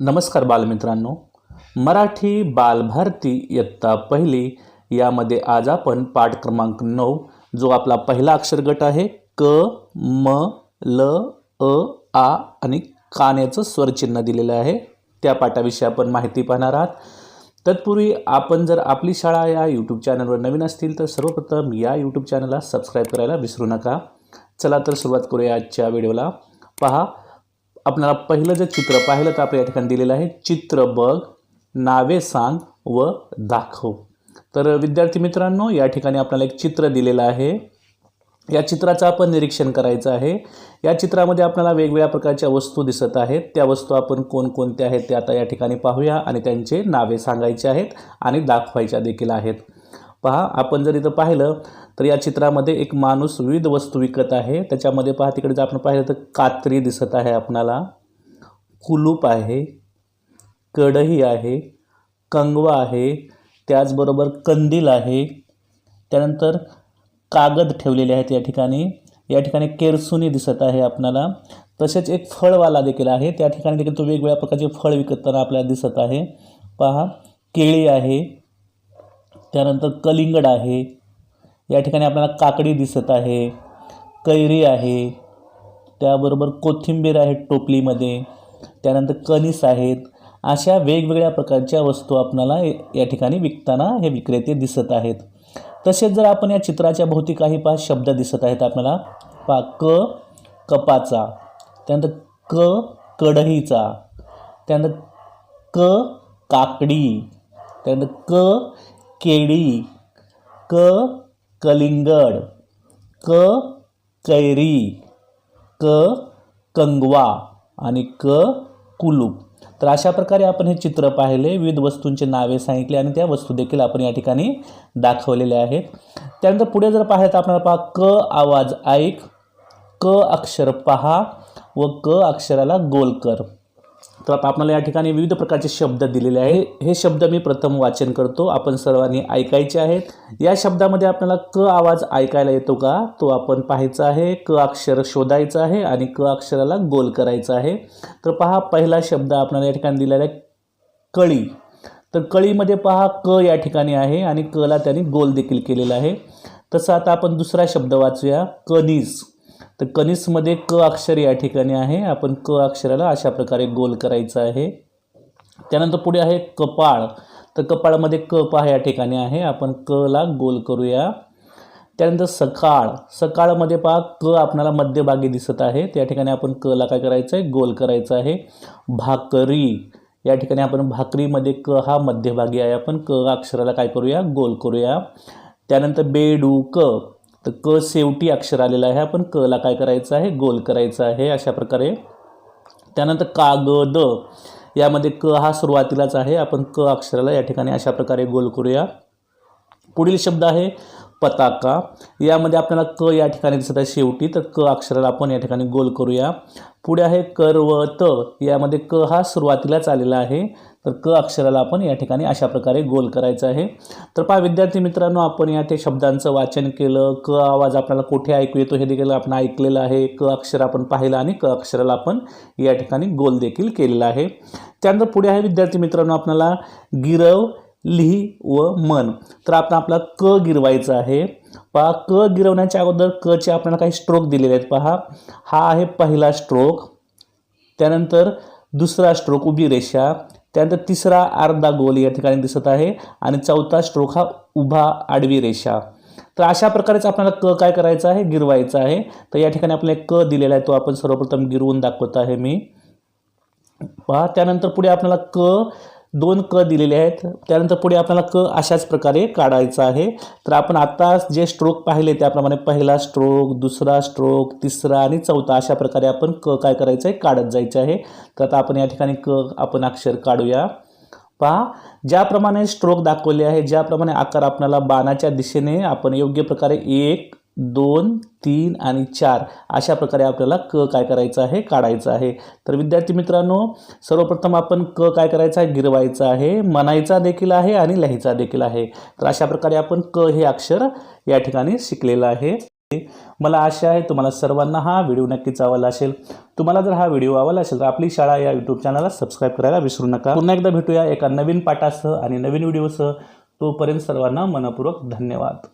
नमस्कार बालमित्रांनो. मराठी बालभारती इयत्ता पहिली यामध्ये आज आपण पाठ क्रमांक नऊ जो आपला पहिला अक्षरगट आहे क म ल अ आ आणि कान्याचं स्वरचिन्ह दिलेलं आहे. त्या पाठाविषयी आपण माहिती पाहणार आहात. तत्पूर्वी आपण जर आपली शाळा या यूट्यूब चॅनलवर नवीन असतील तर सर्वप्रथम या यूट्यूब चॅनलला सबस्क्राईब करायला विसरू नका. चला तर सुरुवात करूया आजच्या व्हिडिओला. पहा आपल्याला पहिलं जे चित्र पाहिलं तर आपल्या या ठिकाणी दिलेलं आहे. चित्र बघ नावे सांग व दाखव. तर विद्यार्थी मित्रांनो या ठिकाणी आपल्याला एक चित्र दिलेलं आहे. या चित्राचं आपण निरीक्षण करायचं आहे. या चित्रामध्ये आपल्याला वेगवेगळ्या प्रकारच्या वस्तू दिसत आहेत. त्या वस्तू आपण कोणकोणत्या आहेत ते आता या ठिकाणी पाहूया आणि त्यांचे नावे सांगायचे आहेत आणि दाखवायच्या देखील आहेत. पहा आपण जर इथं पाहिलं तर या चित्रामध्ये एक माणूस विविध वस्तू विकत आहे. त्याच्यामध्ये पहा तिकडे जर आपण पाहिलं तर कात्री दिसत आहे आपणाला. कुलूप आहे कढई आहे कंगवा आहे त्याचबरोबर कंदील आहे. त्यानंतर कागद ठेवलेले आहेत या ठिकाणी. या ठिकाणी केरसुनी दिसत आहे आपणाला. तसेच एक फळवाला देखील आहे. त्या ठिकाणी देखील तो वेगवेगळ्या प्रकारचे फळ विकताना आपल्याला दिसत आहे. पहा केळी आहे त्यानंतर कलिंगड आहे. या ठिकाणी आपल्याला काकडी दिसत आहे. कैरी आहे. त्याबरोबर कोथिंबीर आहे टोपलीमध्ये. त्यानंतर कणीस आहेत. अशा वेगवेगळ्या प्रकारच्या वस्तू आपणाला या ठिकाणी विकताना हे विक्रेते दिसत आहेत. तसेच जर आपण या चित्राच्या भोवती काही पहा शब्द दिसत आहेत आपल्याला पा क कपाचा. त्यानंतर क कढईचा. त्यानंतर क काकडी. त्यानंतर क केळी क कलिंगड क कैरी क कंगवा आणि क कुलू तर अशा प्रकारे आपण हे चित्र पाहिले विविध वस्तूंचे नावे सांगितले आणि त्या वस्तू देखील आपण या ठिकाणी दाखवलेल्या आहेत. त्यानंतर पुढे जर पाहिलं तर आपल्याला पहा क आवाज ऐक क अक्षर पहा व क अक्षराला गोल कर. तर आता आपल्याला या ठिकाणी विविध प्रकारचे शब्द दिलेले आहे. हे शब्द मी प्रथम वाचन करतो. आपण सर्वांनी ऐकायचे आहेत. या शब्दामध्ये आपल्याला क आवाज ऐकायला येतो का? तो आपण पाहायचा आहे. क अक्षर शोधायचं आहे आणि क अक्षराला गोल करायचं आहे. तर पहा पहिला शब्द आपल्याला या ठिकाणी दिलेला आहे कळी. तर कळीमध्ये पहा क या ठिकाणी आहे आणि कला त्यांनी गोल देखील केलेला आहे. तसं आता आपण दुसरा शब्द वाचूया कनीज. तर कनिसमध्ये क अक्षर या ठिकाणी आहे. आपण क अक्षराला अशा प्रकारे गोल करायचं आहे. त्यानंतर पुढे आहे कपाळ. तर कपाळमध्ये क पहा या ठिकाणी आहे. आपण कला गोल करूया. त्यानंतर सकाळ. सकाळमध्ये पहा क आपल्याला मध्यभागी दिसत आहे. त्या ठिकाणी आपण कला काय करायचं आहे? गोल करायचं आहे. भाकरी. या ठिकाणी आपण भाकरीमध्ये क हा मध्यभागी आहे. आपण क अक्षराला काय करूया? गोल करूया. त्यानंतर बेडूक. तर क शेवटी अक्षर आलेलं आहे. आपण कला काय करायचं आहे? गोल करायचं आहे अशा प्रकारे. त्यानंतर कागद. यामध्ये क हा सुरुवातीलाच आहे. आपण क अक्षराला या ठिकाणी अशा प्रकारे गोल करूया. पुढील शब्द आहे पताका. यामध्ये आपल्याला क या ठिकाणी दिसत आहे शेवटी. तर क अक्षराला आपण या ठिकाणी गोल करूया. पुढे आहे करवत. यामध्ये क हा सुरुवातीलाच आलेला आहे. तर क अक्षराला आपण या ठिकाणी अशा प्रकारे गोल करायचं आहे. तर पहा विद्यार्थी मित्रांनो आपण या ते शब्दांचं वाचन केलं. क आवाज आपल्याला कुठे ऐकू येतो हे देखील आपण ऐकलेलं आहे. क अक्षर आपण पाहिलं आणि क अक्षराला आपण या ठिकाणी गोल देखील केलेला आहे. त्यानंतर पुढे आहे विद्यार्थी मित्रांनो आपल्याला गिरव लिही व मन. तर आपण आपला क गिरवायचं आहे. पहा क गिरवण्याच्या अगोदर कचे आपल्याला काही स्ट्रोक दिलेले आहेत. पहा हा आहे पहिला स्ट्रोक त्यानंतर दुसरा स्ट्रोक उभी रेषा. त्यानंतर तिसरा अर्धा गोल या ठिकाणी दिसत आहे आणि चौथा स्ट्रोक हा उभा आडवी रेषा. तर अशा प्रकारेच आपल्याला क काय करायचं आहे? गिरवायचं आहे. तर या ठिकाणी आपल्याला एक क दिलेला आहे. तो आपण सर्वप्रथम गिरवून दाखवत आहे मी. पहा त्यानंतर पुढे आपल्याला क दोन क दिलेले आहेत. त्यानंतर पुढे आपल्याला क अशाच प्रकारे काढायचा आहे. तर आपण आत्ता जे स्ट्रोक पाहिले त्याप्रमाणे पहिला स्ट्रोक दुसरा स्ट्रोक तिसरा आणि चौथा अशा प्रकारे आपण क काय करायचं आहे काढत जायचं आहे. तर आता आपण या ठिकाणी क आपण अक्षर काढूया. पहा ज्याप्रमाणे स्ट्रोक दाखवले आहे ज्याप्रमाणे आकार आपल्याला बाणाच्या दिशेने आपण योग्य प्रकारे एक दोन तीन आणि चार. अशा प्रकारे आपल्याला क काय करायचं आहे? काढायचं आहे. तर विद्यार्थी मित्रांनो सर्वप्रथम आपण क काय करायचं आहे? गिरवायचं आहे. म्हणायचा देखील आहे आणि लिहायचा देखील आहे. तर अशा प्रकारे आपण क हे अक्षर या ठिकाणी शिकलेलं आहे. मला आशा आहे तुम्हाला सर्वांना हा व्हिडिओ नक्कीच आवडला असेल. तुम्हाला जर हा व्हिडिओ आवडला असेल तर आपली शाळा या यूट्यूब चॅनलला सबस्क्राईब करायला विसरू नका. पुन्हा एकदा भेटूया एका नवीन पाठासह आणि नवीन व्हिडिओसह. तोपर्यंत सर्वांना मनपूर्वक धन्यवाद.